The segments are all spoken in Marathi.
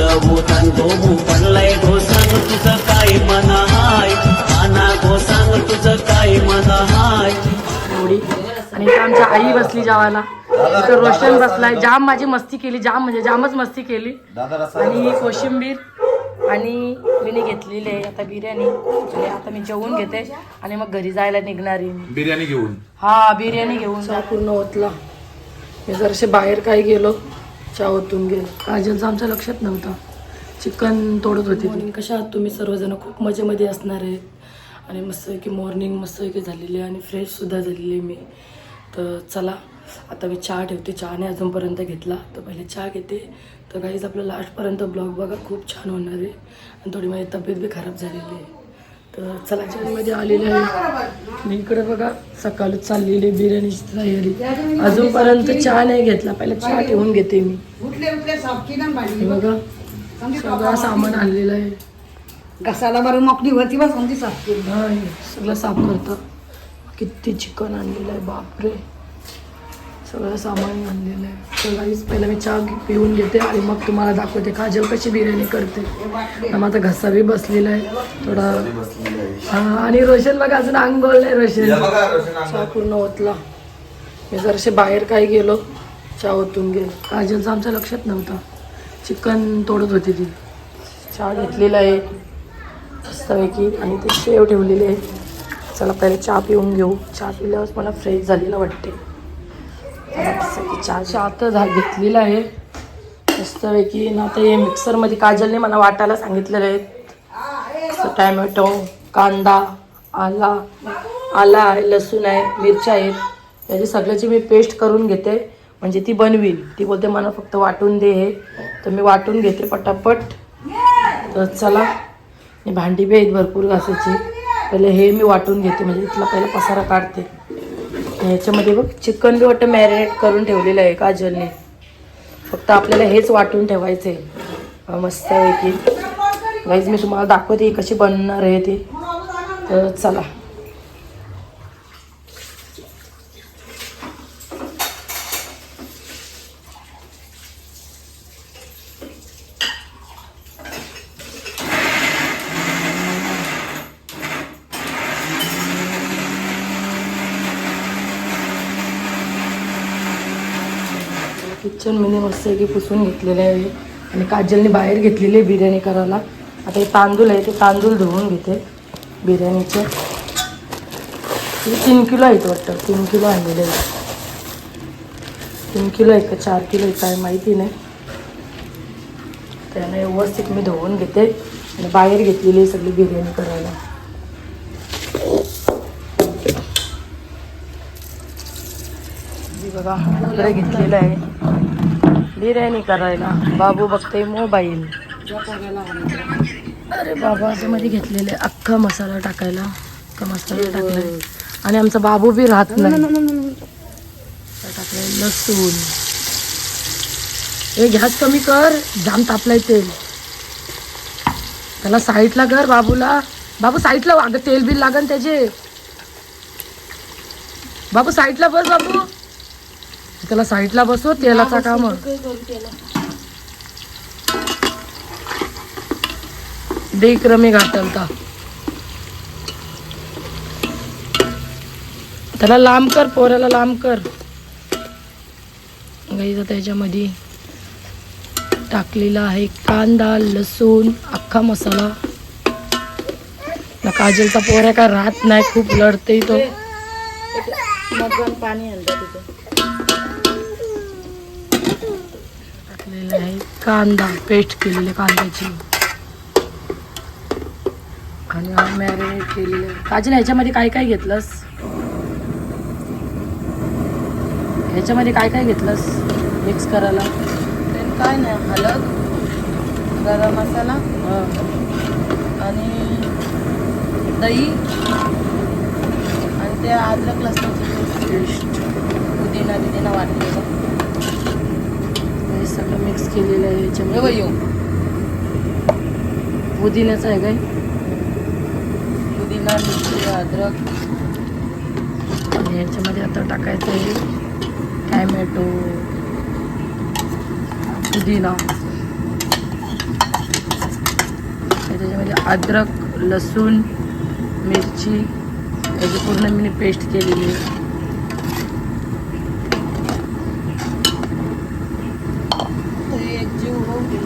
पडलाय सांग तुझं काय मन हाय. आना गो सांग तुझं काय मन हाय. एवढी आणि इथं आमच्या आई बसली जेवायला. इथं रोशन बसलाय. जाम माझी मस्ती केली. जाम म्हणजे जामच मस्ती केली. आणि ही कोशिंबीर आणि मी घेतलेली आहे. आता बिर्याणी. आणि आता मी जेवून घेते. आणि मग घरी जायला निघणार. बिर्याणी घेऊन. हा बिर्याणी घेऊन. पूर्ण ओतला. मी जरसे बाहेर काही गेलो. ओतून गेलो. काजलचं आमच्या लक्षात नव्हतं. चिकन तोडत होती मॉर्निंग कशा आहात तुम्ही सर्वजण खूप मजेमध्ये असणार आहेत. आणि मस्त की मॉर्निंग मस्त की झालेली आहे. आणि फ्रेशसुद्धा झालेली आहे मी. तर चला आता मी चहा ठेवते. चहा नाही अजूनपर्यंत घेतला. तर पहिले चहा घेते. तर काहीच आपलं लास्टपर्यंत ब्लॉग बघा. खूप छान होणार आहे. आणि थोडी माझी तब्येत बी खराब झालेली आहे. तर चला जेवणमध्ये आलेले आहे. मी इकडे बघा सकाळच चाललेली आहे बिर्याणीची तयारी. अजूनपर्यंत चहा नाही घेतला. पहिला चहा ठेवून घेते मी. बघा सगळं सामान आणलेलं आहे. घसाला बरं मोकळी होती बस कोणती साफ केली. सगळं साफ करतं. किती चिकन आणलेलं आहे बापरे. सगळं सामान आणलेलं आहे. तर गाईच पहिला मी चहा पिऊन घेते आणि मग तुम्हाला दाखवते काजल कशी बिर्याणी करते. आणि माझा घसा बी बसलेला आहे. थोडा हा आणि रोशन बघा अजून अंगोल नाही रोशन? चहा पूर्ण ओतला. मी जरसे बाहेर काही गेलो चहा ओतून गेलो. काजलचं आमच्या लक्षात नव्हतं. चिकन तोडत होती ती. चहा घेतलेला आहे. मस्तपैकी आणि ते शेव ठेवलेले आहे. चला पहिले चहा पिऊन घेऊ. चहा पिल्यावर मला फ्रेश झालेलं वाटते चला आता झा घेतलेला आहे. मस्तपैकी ना आता हे मिक्सरमध्ये काजलने मला वाटायला सांगितलेलं आहे. असं टॅमॅटो कांदा आला आला आहे लसूण आहे मिरच्या आहेत त्याची सगळ्याची मी पेस्ट करून घेते. म्हणजे ती बनवीन. ती बोलते मला फक्त वाटून दे हे. तर मी वाटून घेते पटापट. तर चला आणि भांडी बी आहेत भरपूर घासायची. पहिले हे मी वाटून घेते. म्हणजे इथला पहिला पसारा काढते. ह्याच्यामध्ये बघ चिकन बी वाटतं मॅरिनेट करून ठेवलेलं आहे काजलने. फक्त आपल्याला हेच वाटून ठेवायचं आहे मस्त आहे की गाईज मी तुम्हाला दाखवते कशी बनणार आहे ती. तर चला. किचनमध्ये मस्त की पुसून घेतलेले आहे. आणि काजलने बाहेर घेतलेली आहे बिर्याणी करायला. आता हे तांदूळ आहे ते तांदूळ धुवून घेते बिर्याणीचे. तीन किलो आहेत वाटतं. तीन किलो आणलेले आहे तीन किलो आहे का चार किलो आहे काय माहिती नाही. त्याने व्यवस्थित मी धुवून घेते. आणि बाहेर घेतलेली आहे सगळी बिर्याणी करायला. बघा घेतलेलं आहे. बिर्याणी करायला. बाबू बघते मोबाईल. अरे बाबा मध्ये घेतलेले अख्खा मसाला टाकायला. अख्खा मसाला टाकला आणि आमचा बाबू बी राहत नाही. टाकलंय लसूण. हे गॅस कमी कर. जाम तापलाय तेल. त्याला साईडला कर बाबूला. बाबू साईडला अगं तेल बिल लागन त्याचे. बाबू साईडला बस बाबू. त्याला साईडला बसव तेलाचा काम दे क्रमी घाटलता त्याला लांब कर पोऱ्याला लांब कर. गाईचा त्याच्यामध्ये टाकलेला आहे कांदा लसूण अख्खा मसाला. ना काजलचा पोऱ्या काय राहत नाही खूप लढते तो. पाणी आणलं टाकलेलं आहे कांदा पेस्ट केलेले कांद्याची. आणि मॅरिनेट केलेलं. काजल ह्याच्यामध्ये काय काय घेतलंस? ह्याच्यामध्ये काय काय घेतलंस? मिक्स करायला. काय नाही हळद गरम मसाला आणि दही आणि ते अद्रक लसणाची पेस्ट. पुदिना बिदिना वाटलेलं. सगळं मिक्स केलेलं आहे याच्यामध्ये. येऊ. पुदिन्याचं आहे काय? पुदिना मिरची अद्रक. आणि याच्यामध्ये आता टाकायचं आहे टॅमॅटो. पुदिना. त्याच्यामध्ये अद्रक लसूण मिरची. याची पूर्ण मी पेस्ट केलेली आहे तरी एक जीव होऊ दे.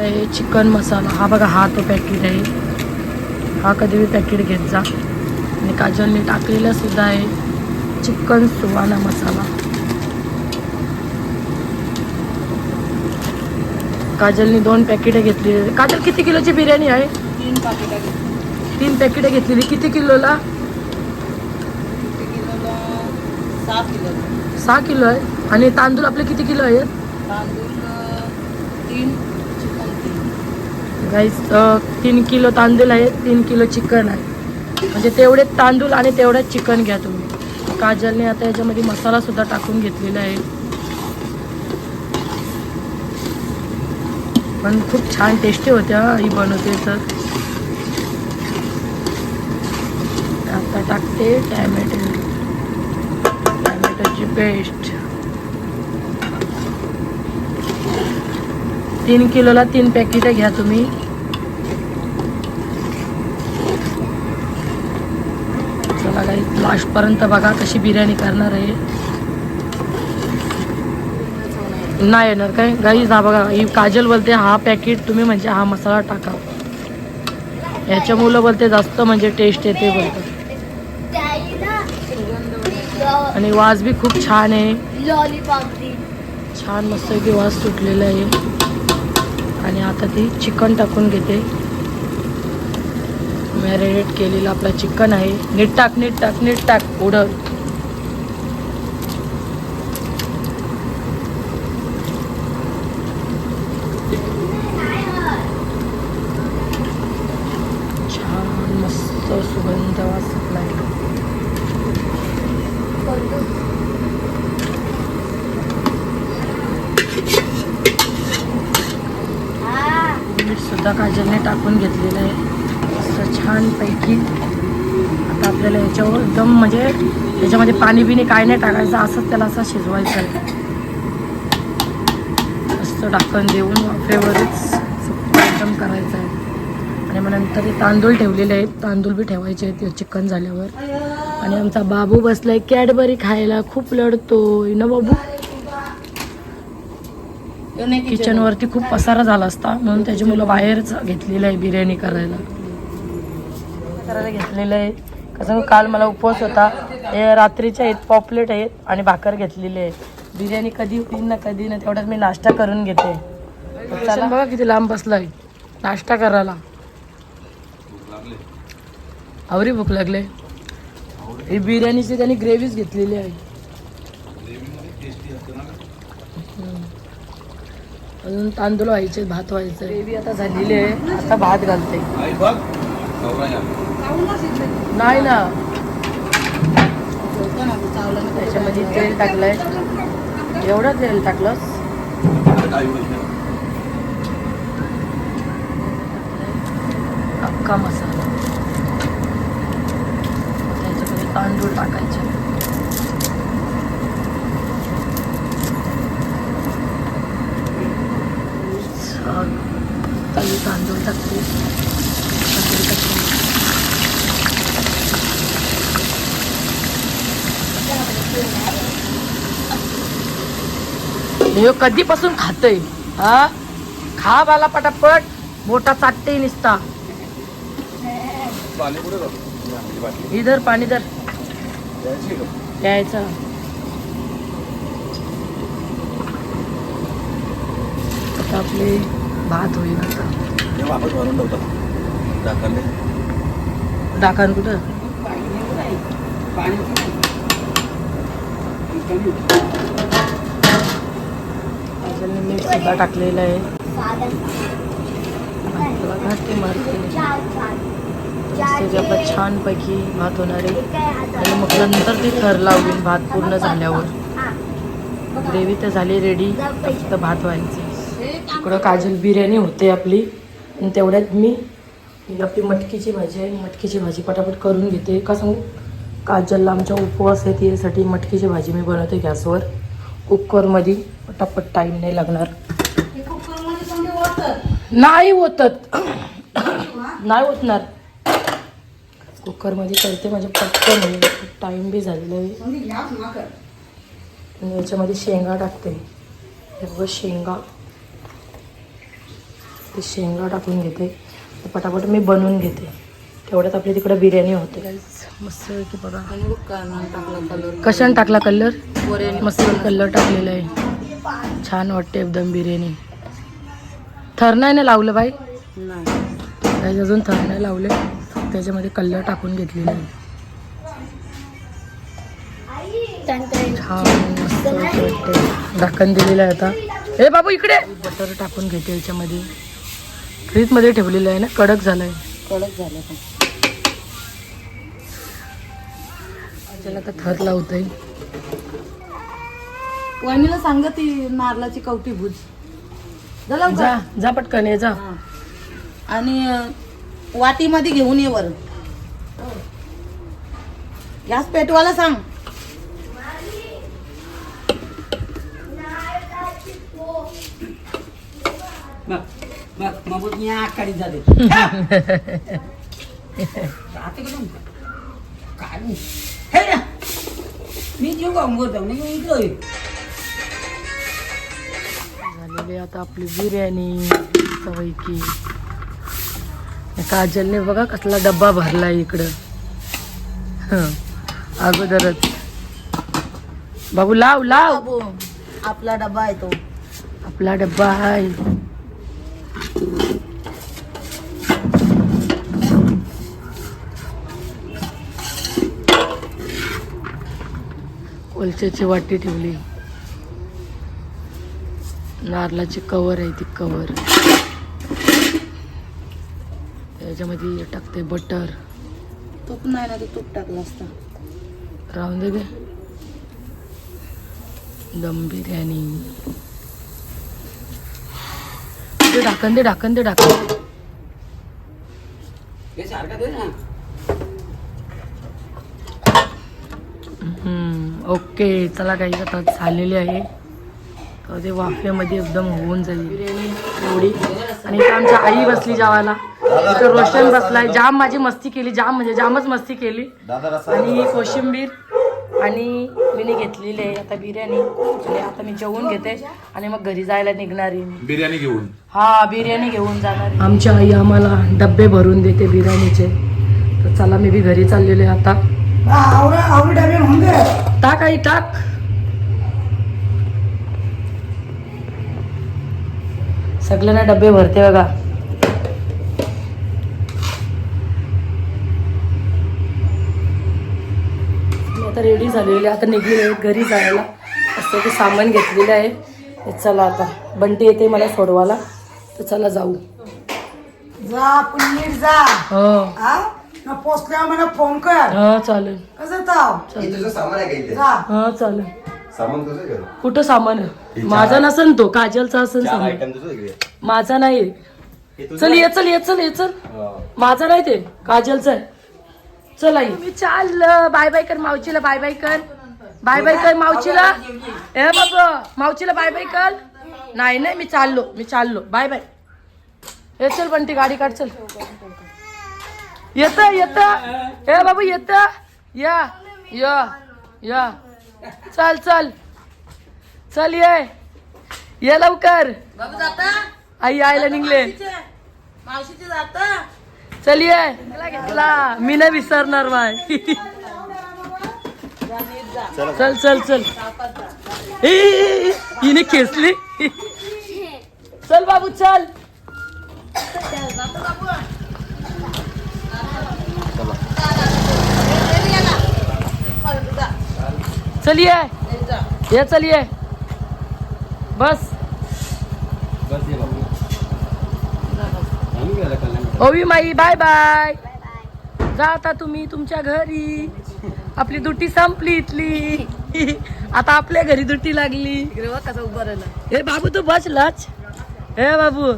टाकलेला आहे चिकन मसाला हा बघा हा तो पॅकेट आहे. हा कधी बी पॅकेट घेत जा. आणि काजलने टाकलेला सुद्धा आहे चिकन सुवाना मसाला. काजलने दोन पॅकेटं घेतलेली. काजल किती किलोची बिर्याणी आहे? तीन पाकिटा घेतली तीन पॅकेटं घेतलेली. किती किलोला? सहा किलो. सहा किलो आहे. आणि तांदूळ आपले किती किलो आहेत? तांदूळ तीन गाईस तीन किलो तांदूळ आहे तीन किलो चिकन आहे. म्हणजे तेवढे तांदूळ आणि तेवढंच चिकन घ्या तुम्ही. काजलने आता याच्यामध्ये मसालासुद्धा टाकून घेतलेला आहे. पण खूप छान टेस्टी होत्या ही बनवते तर. आता टाकते टॅमॅटो. टॅमॅटोची पेस्ट तीन किलोला तीन पॅकेट घ्या तुम्ही. चला काही लास्टपर्यंत बघा कशी बिर्याणी करणार आहे. नाही येणार काय? गाई हा बघा ही काजल बोलते हा पॅकेट तुम्ही म्हणजे हा मसाला टाका. याच्या मुलं बोलते जास्त म्हणजे टेस्ट येते बोलतात. आणि वास बी खूप छान आहे. छान मस्त की वास सुटलेला आहे. आणि आता ती चिकन टाकून घेते. मॅरिनेट केलेलं आपलं चिकन आहे. नीट टाक नीट टाक नीट टाक उडल छान मस्त सुगंध वास सुटला आहे मीठ सुद्धा काजलने टाकून घेतलेलं आहे. असं छानपैकी. आता आपल्याला याच्यावर एकदम म्हणजे याच्यामध्ये पाणी बिणी काय नाही टाकायचं असंच त्याला असं शिजवायचं आहे. मस्त टाकण देऊन वाफेवरच एकदम करायचं आहे. आणि मग नंतर ते तांदूळ ठेवलेले आहेत. तांदूळ बी ठेवायचे आहेत चिकन झाल्यावर. आणि आमचा बाबू बसलाय कॅडबरी खायला खूप लढतोय. ना बाबू? किचन वरती खूप पसारा झाला असता म्हणून त्याची मुलं बाहेरच घेतलेलं आहे बिर्याणी करायला. करायला घेतलेलं आहे. कसं काल मला उपवास होता. हे रात्रीचे आहेत पॉपलेट आहेत आणि भाकर घेतलेली आहे. बिर्याणी कधी होईल ना कधी ना तेवढ्यात मी नाश्ता करून घेते. चला. बघा किती लांब बसलाय. नाश्ता करायला. आवरी भूक लागले. ही बिर्याणीची त्यांनी ग्रेव्हीच घेतलेली आहे. अजून तांदूळ व्हायचे भात व्हायचं. ग्रेव्ही आता झालेली आहे. आता भात घालते. नाही ना. त्याच्यामध्ये तेल टाकलंय. एवढं तेल टाकलंस? अख्खा मसाला. त्याच्यामध्ये तांदूळ टाकायचे. काही तांदूळ टाकते तांदूळ टाकते हे कधीपासून खातय? हा? खा बाला पटापट. मोठा चाटते निसता. इधर पाणी धर. प्यायचं. आता आपले भात होईल आता. डाकण कुठं? अजून मीठ सुद्धा टाकलेलं आहे. बघा ते मारते. छानपैकी भात होणार आहे. आणि मग नंतर ते थर लावून भात पूर्ण झाल्यावर. ग्रेव्ही तर झाली रेडी फक्त भात व्हायचे. इकडं काजल बिर्याणी होते आपली. आणि तेवढ्यात मी आपली मटकीची भाजी आहे. मटकीची भाजी पटापट करून घेते. का सांगू? काजलला आमच्या उपवास आहे त्यासाठी मटकीची भाजी मी बनवते गॅसवर. कुकरमध्ये पटापट टाईम नाही लागणार. नाही होतत नाही होतणार कुकरमध्ये करते म्हणजे पटकन. होईल टाईम बी झालेला आहे. आणि याच्यामध्ये शेंगा टाकते. हे बघा शेंगा. ते शेंगा टाकून घेते. ते पटापट मी बनवून घेते. तेवढ्यात आपली तिकडे बिर्याणी होते. मस्त की बघा. कशाने टाकला कलर मस्त कलर टाकलेला आहे. छान वाटते एकदम बिर्याणी. थर नाही ना लावलं बाई? नाही. त्याच्या अजून थर नाही लावले. त्याच्यामध्ये कलर टाकून घेतलेले आहे. छान मस्त वाटते. ढाकण दिलेलं आहे आता. हे बाबू इकडे. बटर टाकून घेते याच्यामध्ये. फ्रीजमध्ये ठेवलेलं आहे ना? कडक झालं आहे. कडक झालं त्याला का थर लावतंय. वहिनीला सांग ती नारळाची कवटी भुज. झालं का? जा जा पटकन ये जा. हा. आणि अं, वाटीमध्ये घेऊन ये वर. गॅस पेटवाला सांग. मी जीव मी इकडं. झालेली आता आपली बिर्याणी सवयकी काजलने बघा कसला डब्बा भरलाय इकडं. हं, अगोदरच. बाबू लाव लाव. आपला डबा आहे तो. आपला डब्बा आहे. कोलच्याची वाटी ठेवली. नारळाची कवर आहे ती कवर. त्याच्यामध्ये टाकते बटर. तूप नाही ना ते तूप टाकलं असतं. राहून दे गे. दम बिर्याणी. ते ढाकन दे ढाकन दे ढाकन दे. हे सारखं दे ना हम्म, ओके चला काही आता झालेली आहे. तर ते वाफेमध्ये एकदम होऊन जाईल. बिर्याणी एवढी. आणि इथं आमच्या आई बसली जेवायला. इथं रोशन बसलाय. जाम माझी मस्ती केली. जाम म्हणजे जामच मस्ती केली. आणि कोशिंबीर आणि मी घेतलेली आहे. आता बिर्याणी. आणि आता मी जेवून घेते. आणि मग घरी जायला निघणार बिर्याणी घेऊन. हा बिर्याणी घेऊन जाणार आमची आई आम्हाला डब्बे भरून देते बिर्याणीचे. तर चला मी बी घरी चाललेले आता टाक आई टाक. सगळ्यांना डब्बे भरते बघा. मी आता रेडी झालेली. आता निघलेले आहे घरी जायला. असं ते सामान घेतलेलं आहे. चला आता. बंटी येते मला सोडवायला. तर चला जाऊ. जा नीट जा. हो? पोचल्यावर मला फोन कर. हा चालेल. कसं ताव? तुझं सामान आहे का इथे? जा. हा चालेल. सामान तुझं घेऊन कुठं सामान आहे? माझा नसन तो काजलचा चार सामान. आयटम तुझं घे माझा नाही हे तुझं चल ये चल ये चल ये चल. हा. माझा नाही ते काजलचा आहे. चल आई. मी चाललं. बाय बाय कर मावशीला बाय बाय कर. बाय बाय कर मावशीला. ए बाबा मावशीला बाय बाय कर. नाही नाही मी चाललो मी चाललो. बाय बाय हे चल पण ती गाडी काढ चल. येत येत. ए बाबू येत. या या या. चल चल. चल ये. ये लवकर. बाबू जाता? आई यायला निघले. मावशीचे जाता? चल ये. घेतला मी नाही विसरणार बाय. चल चल चल. हिने खेचली. चल बाबू चल. चलिए ये चलिए बस. बस ओवी माई बाय बाय. जा आता तुम्ही तुमच्या घरी. आपली दुटी संपली इथली. आता आपल्या घरी दुटी लागली. कसं उभं राहिलं. हे बाबू तू बसलाच हे बाबू.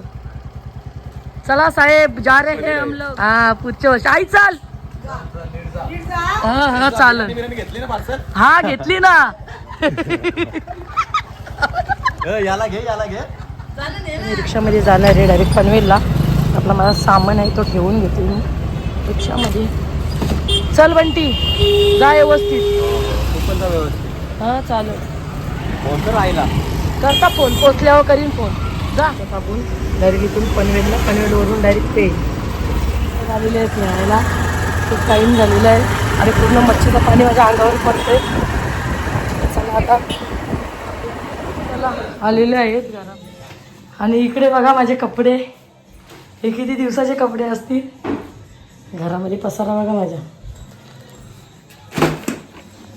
चला साहेब जा रे. हे हम लोग हा पुढच्या वर्षी. आई चाल. हा हा चालेल. घेतली ना पार्सल हा घेतली ना. याला घे याला घे. मी रिक्षामध्ये जाणार आहे डायरेक्ट पनवेलला. आपला माझा सामान आहे तो ठेवून घेते मी. रिक्षामध्ये. चल बंटी जा व्यवस्थित. तू हां चालेल. फोन तर राहिला करता फोन पोचल्यावर करीन फोन. जा. आपण डायरेक्ट इथून पनवेलला पनवेलवरून डायरेक्ट पे आलेले आहेत न्यायला. खूप टाईम झालेला आहे. आणि पूर्ण मच्छीचं पाणी माझ्या अंगावर पडते चला आता. चला आलेले आहेत घरात. आणि इकडे बघा माझे कपडे. हे किती दिवसाचे कपडे असतील? घरामध्ये पसारा बघा माझ्या.